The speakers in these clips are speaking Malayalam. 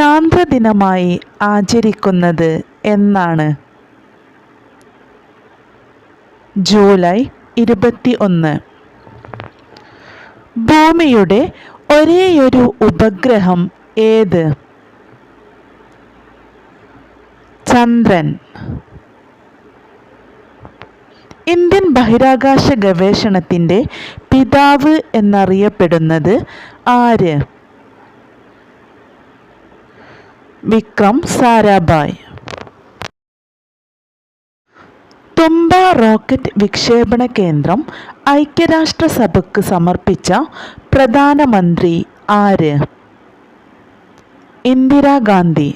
ചാന്ദ്രദിനമായി ആചരിക്കുന്നത് എന്നാണ്. ജൂലൈ ഇരുപത്തി ഒന്ന് ഭൂമിയുടെ ഒരേയൊരു ഉപഗ്രഹം ഏത്? ചന്ദ്രൻ. ഇന്ത്യൻ ബഹിരാകാശ ഗവേഷണത്തിന്റെ പിതാവ് എന്നറിയപ്പെടുന്നത് ആര്? വിക്രം സാരാഭായ് തുമ്പ റോക്കറ്റ് വിക്ഷേപണ കേന്ദ്രം ഐക്യരാഷ്ട്രസഭയ്ക്ക് സമർപ്പിച്ച പ്രധാനമന്ത്രി ആര്? ഇന്ദിരാഗാന്ധി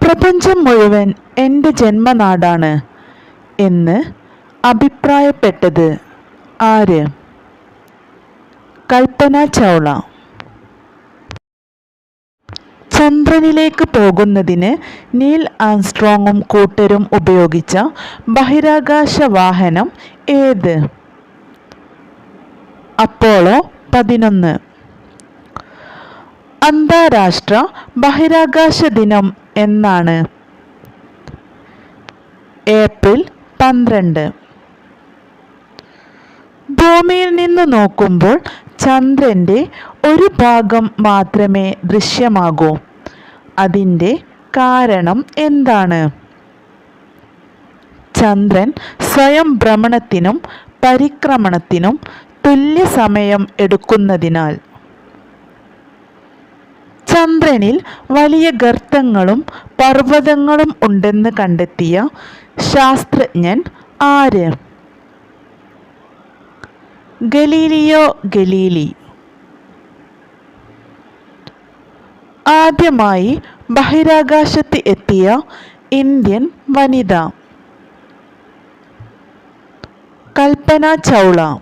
പ്രപഞ്ചം മുഴുവൻ എന്റെ ജന്മനാടാണ് എന്ന് അഭിപ്രായപ്പെട്ടത് ആര്? കൽപ്പന ചൗള. ചന്ദ്രനിലേക്ക് പോകുന്നതിന് നീൽ ആംസ്ട്രോങ്ങും കൂട്ടരും ഉപയോഗിച്ച ബഹിരാകാശ വാഹനം ഏത്? അപ്പോളോ പതിനൊന്ന്. അന്താരാഷ്ട്ര ബഹിരാകാശ ദിനം എന്നാണ്. ഏപ്രിൽ പന്ത്രണ്ട്. ഭൂമിയിൽ നിന്ന് നോക്കുമ്പോൾ ചന്ദ്രന്റെ ഒരു ഭാഗം മാത്രമേ ദൃശ്യമാകൂ. അതിന്റെ കാരണം എന്താണ്? ചന്ദ്രൻ സ്വയം ഭ്രമണത്തിനും പരിക്രമണത്തിനും തുല്യ സമയം എടുക്കുന്നതിനാൽ ചന്ദ്രനിൽ വലിയ ഗർത്തങ്ങളും പർവതങ്ങളും ഉണ്ടെന്ന് കണ്ടെത്തിയ ശാസ്ത്രജ്ഞൻ ആര്? Galileo Galilei. ആദ്യമായി ബഹിരാകാശത്ത് എത്തിയ Indian Vanitha. Kalpana Chawla.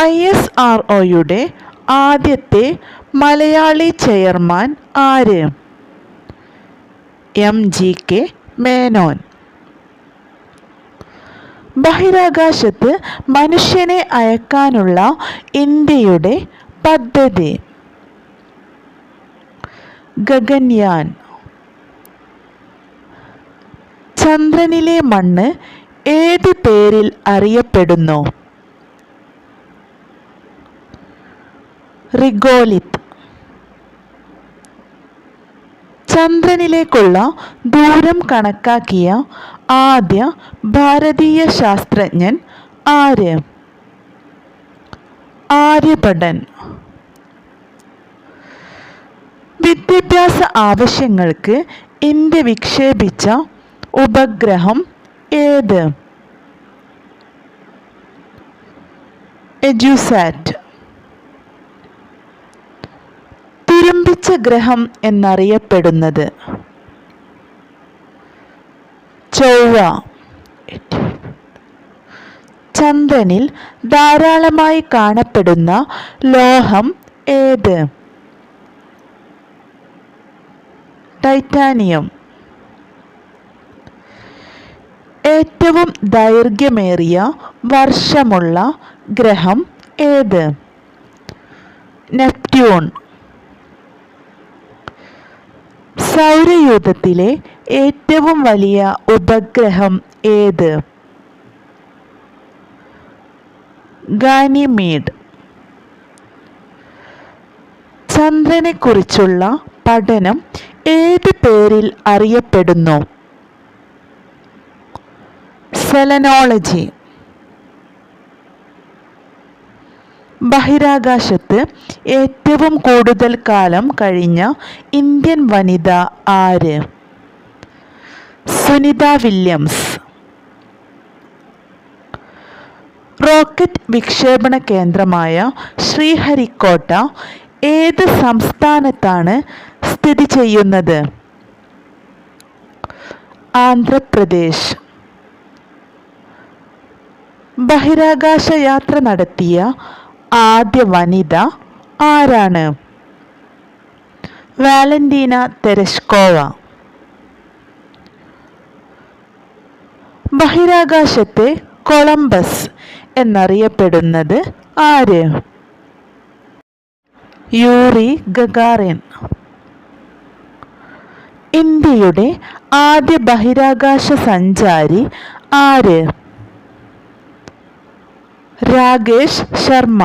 I S R ഒയുടെ ആദ്യത്തെ മലയാളി ചെയർമാൻ ആര്? എം. ജി. കെ. മേനോൻ. ബഹിരാകാശത്ത് മനുഷ്യനെ അയക്കാനുള്ള ഇന്ത്യയുടെ പദ്ധതി. ഗഗൻയാൻ. ചന്ദ്രനിലെ മണ്ണ് ഏത് പേരിൽ അറിയപ്പെടുന്നു? റിഗോലിത് ചന്ദ്രനിലേക്കുള്ള ദൂരം കണക്കാക്കിയ ആദ്യ ഭാരതീയ ശാസ്ത്രജ്ഞൻ ആര്? ആര്യഭടൻ. വിദ്യാഭ്യാസ ആവശ്യങ്ങൾക്ക് ഇന്ത്യ വിക്ഷേപിച്ച ഉപഗ്രഹം ഏത്? എജുസാറ്റ്. തുരുമ്പിച്ച ഗ്രഹം എന്നറിയപ്പെടുന്നത് ചൊവ്വ. ചന്ദ്രനിൽ ധാരാളമായി കാണപ്പെടുന്ന ലോഹം ഏത്? ടൈറ്റാനിയം. ഏറ്റവും ദൈർഘ്യമേറിയ വർഷമുള്ള ഗ്രഹം ഏത്? നെപ്റ്റ്യൂൺ. സൗരയൂഥത്തിലെ ഏറ്റവും വലിയ ഉപഗ്രഹം ഏത്? ഗാനിമീഡ്. ചന്ദ്രനെക്കുറിച്ചുള്ള പഠനം ഏത് പേരിൽ അറിയപ്പെടുന്നു? സെലനോളജി. ബഹിരാകാശത്ത് ഏറ്റവും കൂടുതൽ കാലം കഴിഞ്ഞ ഇന്ത്യൻ വനിത ആര്? സുനിത വില്യംസ്. റോക്കറ്റ് വിക്ഷേപണ കേന്ദ്രമായ ശ്രീഹരിക്കോട്ട ഏത് സംസ്ഥാനത്താണ് സ്ഥിതി ചെയ്യുന്നത്? ആന്ധ്രാപ്രദേശ്. ബഹിരാകാശ യാത്ര നടത്തിയ ആദ്യ വനിത ആരാണ്? Valentina Tereshkova. ബഹിരാകാശത്തെ കൊളംബസ് എന്നറിയപ്പെടുന്നത് ആര്? Yuri Gagarin. ഇന്ത്യയുടെ ആദ്യ ബഹിരാകാശ സഞ്ചാരി ആര്? രാകേഷ് ശർമ്മ.